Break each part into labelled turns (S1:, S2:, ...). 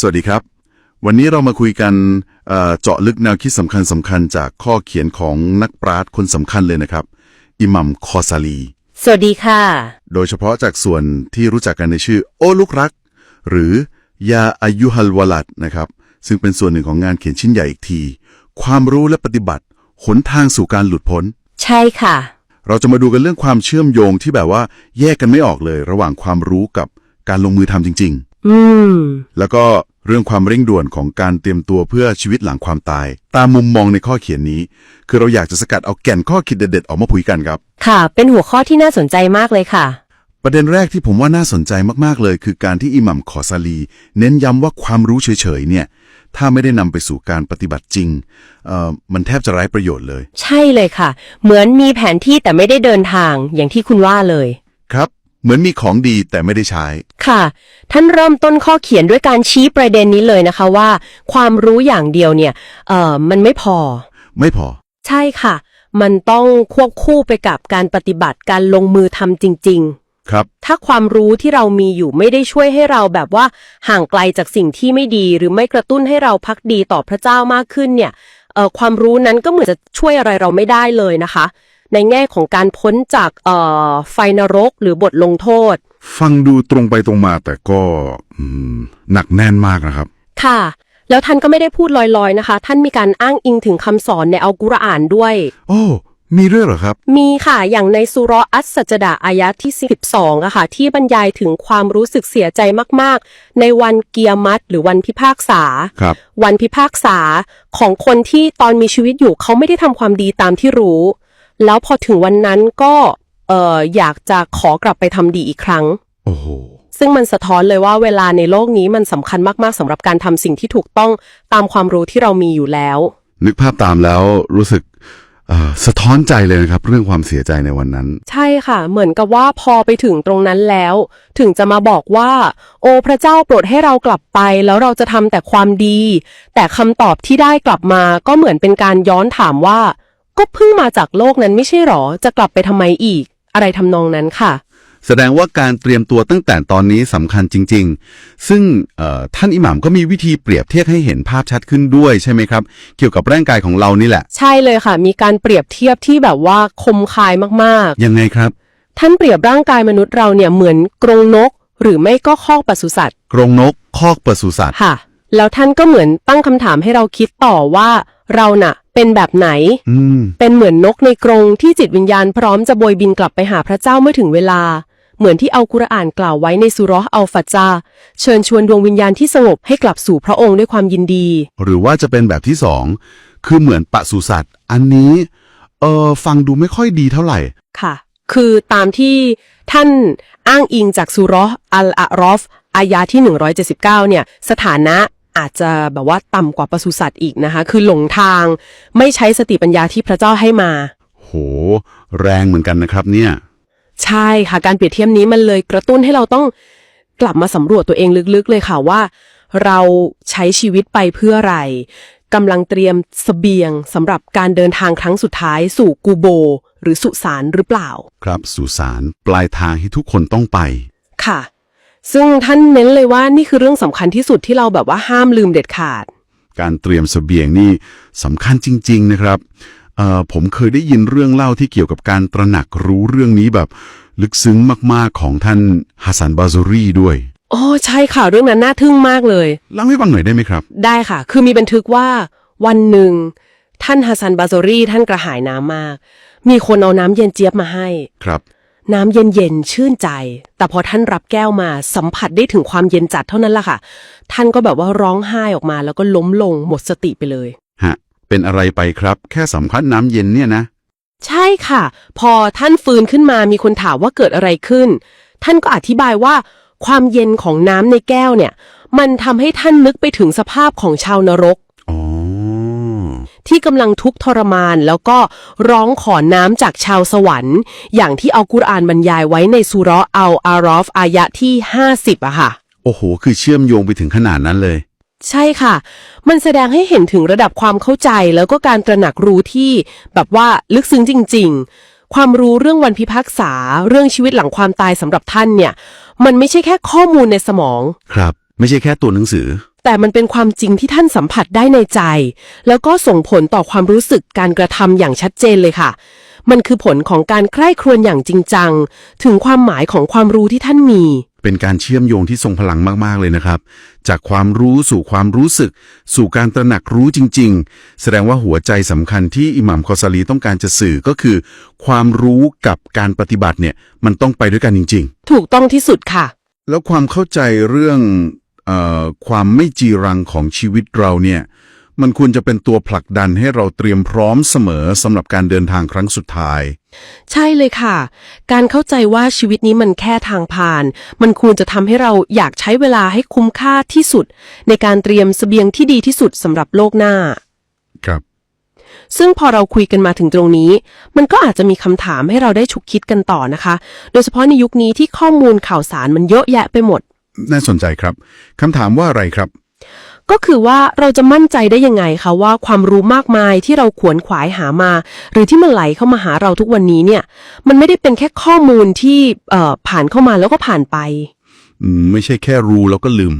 S1: สวัสดีครับ วันนี้เรามาคุยกันเอ่อเจาะลึกแนวคิดสำคัญสำคัญจากข้อเขียนของนักปราชญ์คนสำคัญเลยนะครับ อิหมัมคอซาลี
S2: สวัสดีค่ะ
S1: โดยเฉพาะจากส่วนที่รู้จักกันในชื่อ โอลูกรัก หรือยาอายุฮัลวลัดนะครับ ซึ่งเป็นส่วนหนึ่งของงานเขียนชิ้นใหญ่อีกที ความรู้และปฏิบัติหนทางสู่การหลุดพ้น
S2: ใช่ค่ะ
S1: เราจะมาดูกันเรื่องความเชื่อมโยงที่แบบว่าแยกกันไม่ออกเลย ระหว่างความรู้กับการลงมือทำจริง ๆ
S2: อืม
S1: แล้วก็เรื่องความเร่งด่วนของการเตรียมตัวเพื่อชีวิตหลังความตาย ตามมุมมองในข้อเขียนนี้ คือเราอยากจะสกัดเอาแก่นข้อคิดเด็ดๆออกมาคุยกันครับ
S2: ค่ะ เป็นหัวข้อที่น่าสนใจมากเลยค่ะ
S1: ประเด็นแรกที่ผมว่าน่าสนใจมากๆเลย คือการที่อิหมัมขอซาลี เน้นย้ำว่าความรู้เฉยๆเนี่ย ถ้าไม่ได้นำไปสู่การปฏิบัติจริงเอ่อมันแทบจะไร้ประโยชน์เลย
S2: ใช่เลยค่ะ เหมือนมีแผนที่แต่ไม่ได้เดินทางอย่างที่คุณว่าเลย
S1: ครับ เหมือนมีของดีแต่ไม่ได้ใช้
S2: ค่ะ ท่านเริ่มต้นข้อเขียนด้วยการชี้ประเด็นนี้เลยนะคะว่า ความรู้อย่างเดียวเนี่ยเอ่อมันไม่พอ
S1: ไม่พอ
S2: ใช่ค่ะ มันต้องควบคู่ไปกับการปฏิบัติการลงมือทำจริงๆ
S1: ครับ
S2: ถ้าความรู้ที่เรามีอยู่ไม่ได้ช่วยให้เราแบบว่าห่างไกลจากสิ่งที่ไม่ดี หรือไม่กระตุ้นให้เราพักดีต่อพระเจ้ามากขึ้นเนี่ยเอ่อความรู้นั้นก็เหมือนจะช่วยอะไรเราไม่ได้เลยนะคะ ในแง่ของการพ้นจากเอ่อไฟนรกหรือบทลงโทษ
S3: ฟังดูตรงไปตรงมาแต่ก็อืมหนักแน่นมากนะครับ
S2: ค่ะ แล้วท่านก็ไม่ได้พูดลอยๆนะคะ ท่านมีการอ้างอิงถึงคำสอนในอัลกุรอานด้วย
S3: โอ้ มีเรื่องเหรอครับ
S2: มีค่ะ อย่างในสุเราะห์อัสสัจดะอายะที่ 12อะค่ะ ที่บรรยายถึงความรู้สึกเสียใจมาก ๆ ในวันเกียรมัตหรือวันพิพากษา
S3: ครับ
S2: วันพิพากษาของคนที่ตอนมีชีวิตอยู่เขาไม่ได้ทำความดีตามที่รู้ แล้วพอถึงวันนั้นก็เอออยากจะขอกลับไปทำดีอีกครั้ง
S3: โอ้โห
S2: ซึ่งมันสะท้อนเลยว่าเวลาในโลกนี้มันสำคัญมากๆสำหรับการทำสิ่งที่ถูกต้องตามความรู้ที่เรามีอยู่แล้ว
S3: นึกภาพตามแล้วรู้สึกเอ่อสะท้อนใจเลยนะครับ เรื่องความเสียใจในวันนั้น
S2: ใช่ค่ะ เหมือนกับว่าพอไปถึงตรงนั้นแล้ว ถึงจะมาบอกว่า โอ้พระเจ้าโปรดให้เรากลับไป แล้วเราจะทำแต่ความดี แต่คำตอบที่ได้กลับมาก็เหมือนเป็นการย้อนถามว่า ก็เพิ่งมาจากโลกนั้นไม่ใช่หรอ จะกลับไปทำไมอีก อะไรทำนองนั้นค่ะ
S3: แสดงว่าการเตรียมตัวตั้งแต่ตอนนี้สำคัญจริง ๆ ซึ่งเอ่อท่านอิหม่ามก็มีวิธีเปรียบเทียบให้เห็นภาพชัดขึ้นด้วยใช่ไหมครับ เกี่ยวกับร่างกายของเรานี่แหละ
S2: ใช่เลยค่ะ มีการเปรียบเทียบที่แบบว่าคมคายมาก
S3: ยังไงครับ
S2: ๆท่านเปรียบร่างกายมนุษย์เราเนี่ยเหมือนกรงนก หรือไม่ก็คอกปศุสัตว์
S3: กรงนก คอกปศุสัตว์
S2: ค่ะ แล้วท่านก็เหมือนตั้งคำถามให้เราคิดต่อว่าเราน่ะ เป็นแบบไหน
S3: อืม
S2: เป็นเหมือนนกในกรงที่จิตวิญญาณพร้อมจะโบยบินกลับไปหาพระเจ้าเมื่อถึงเวลา เหมือนที่อัลกุรอานกล่าวไว้ในสุเราะห์อัลฟัจจาร์เชิญชวนดวงวิญญาณที่สงบให้กลับสู่พระองค์ด้วยความยินดี
S3: หรือว่าจะเป็นแบบที่สอง คือเหมือนปศุสัตว์ อันนี้ เออฟังดูไม่ค่อยดีเท่าไหร่
S2: ค่ะ คือตามที่ท่านอ้างอิงจากสุเราะห์อัลอารอฟอายาที่ 179 เนี่ย สถานะ อาจจะแบบว่าต่ำกว่าปศุสัตว์อีกนะคะ คือหลงทางไม่ใช้สติปัญญาที่พระเจ้าให้มา
S3: โห แรงเหมือนกันนะครับเนี่ย
S2: ใช่ค่ะ การเปรียบเทียบนี้มันเลยกระตุ้นให้เราต้องกลับมาสำรวจตัวเองลึกๆเลยค่ะว่า เราใช้ชีวิตไปเพื่ออะไรกำลังเตรียมเสบียงสำหรับการเดินทางครั้งสุดท้ายสู่กูโบ หรือสุสานหรือเปล่า
S3: ครับสุสานปลายทางที่ทุกคนต้องไป
S2: ค่ะ ซึ่งท่านเน้นเลยว่านี่คือเรื่องสำคัญที่สุดที่เราแบบว่าห้ามลืมเด็ดขาด
S3: การเตรียมเสบียงนี่สำคัญจริง ๆ นะครับเอ่อผมเคยได้ยินเรื่องเล่าที่เกี่ยวกับการตระหนักรู้เรื่องนี้แบบลึกซึ้งมากๆของท่านฮัสซันบาซูรีด้วย
S2: โอ้ใช่ค่ะเรื่องนั้นน่าทึ่งมากเลย
S3: เล่าให้ฟังหน่อยได้ไหมครับ
S2: ได้ค่ะ คือมีบันทึกว่าวันหนึ่ง ท่านฮัสซันบาโซรีท่านกระหายน้ำมาก มีคนเอาน้ำเย็นเจี๊ยบมาให้
S3: ครับ
S2: น้ำเย็นๆชื่นใจ แต่พอท่านรับแก้วมาสัมผัสได้ถึงความเย็นจัดเท่านั้นแหละค่ะ ท่านก็แบบว่าร้องไห้ออกมาแล้วก็ล้มลงหมดสติไปเลย
S3: ฮะ เป็นอะไรไปครับ แค่สัมผัสน้ำเย็นเนี่ยนะ
S2: ใช่ค่ะ พอท่านฟื้นขึ้นมามีคนถามว่าเกิดอะไรขึ้น ท่านก็อธิบายว่า ความเย็นของน้ำในแก้วเนี่ย มันทำให้ท่านนึกไปถึงสภาพของชาวนรก
S3: อ๋อ
S2: ที่กำลังทุกข์ทรมาน แล้วก็ร้องขอน้ำจากชาวสวรรค์ อย่างที่อัลกุรอานบรรยายไว้ในสุเราะห์อัลอารอฟอายะที่ 50อะค่ะ
S3: โอ้โห คือเชื่อมโยงไปถึงขนาดนั้นเลย
S2: ใช่ค่ะ มันแสดงให้เห็นถึงระดับความเข้าใจแล้วก็การตระหนักรู้ที่ แบบว่าลึกซึ้งจริง ๆ ความรู้เรื่องวันพิพากษา เรื่องชีวิตหลังความตายสำหรับท่านเนี่ย มันไม่ใช่แค่ข้อมูลในสมอง
S3: ครับ ไม่ใช่แค่ตัวหนังสือ
S2: แต่มันเป็นความจริงที่ท่านสัมผัสได้ในใจ แล้วก็ส่งผลต่อความรู้สึกการกระทำอย่างชัดเจนเลยค่ะ มันคือผลของการใคร่ครวญอย่างจริงจัง ถึงความหมายของความรู้ที่ท่านมี
S3: เป็นการเชื่อมโยงที่ทรงพลังมาก ๆ เลยนะครับ จากความรู้สู่ความรู้สึก สู่การตระหนักรู้จริง ๆ แสดงว่าหัวใจสำคัญที่อิหมัมคอซาลีต้องการจะสื่อก็คือ ความรู้กับการปฏิบัติเนี่ยมันต้องไปด้วยกันจริง
S2: ถูกต้องที่สุดค่ะ
S3: ๆแล้วความเข้าใจเรื่องเออ ความไม่จีรังของชีวิตเราเนี่ย มันควรจะเป็นตัวผลักดันให้เราเตรียมพร้อมเสมอสำหรับการเดินทางครั้งสุดท้าย
S2: ใช่เลยค่ะ การเข้าใจว่าชีวิตนี้มันแค่ทางผ่าน มันควรจะทำให้เราอยากใช้เวลาให้คุ้มค่าที่สุด ในการเตรียมเสบียงที่ดีที่สุดสำหรับโลกหน้า
S3: ครับ
S2: ซึ่งพอเราคุยกันมาถึงตรงนี้ มันก็อาจจะมีคำถามให้เราได้ฉุกคิดกันต่อนะคะ โดยเฉพาะในยุคนี้ที่ข้อมูลข่าวสารมันเยอะแยะไปหมด
S3: น่าสนใจครับคำถามว่าอะไรครับ
S2: ก็คือว่าเราจะมั่นใจได้ยังไงคะว่าความรู้มากมายที่เราขวนขวายหามา หรือที่มันไหลเข้ามาหาเราทุกวันนี้เนี่ย มันไม่ได้เป็นแค่ข้อมูลที่เอ่อผ่านเข้ามาแล้วก็ผ่านไป
S3: อืมไม่ใช่แค่รู้แล้วก็ลืม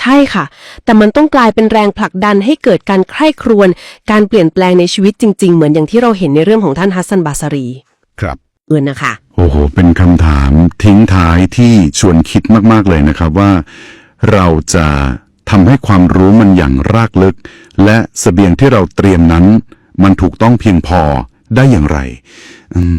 S2: ใช่ค่ะ แต่มันต้องกลายเป็นแรงผลักดันให้เกิดการใคร่ครวญการเปลี่ยนแปลงในชีวิตจริง ๆ เหมือนอย่างที่เราเห็นในเรื่องของท่านฮัสซันบาซารี
S3: ครับ
S2: เออนะคะ
S3: โอ้โห เป็นคำถามทิ้งท้ายที่ชวนคิดมาก ๆ เลยนะครับว่า เราจะทำให้ความรู้มันอย่างรากลึก และสเสบียงที่เราเตรียมนั้น มันถูกต้องเพียงพอได้อย่างไรอืม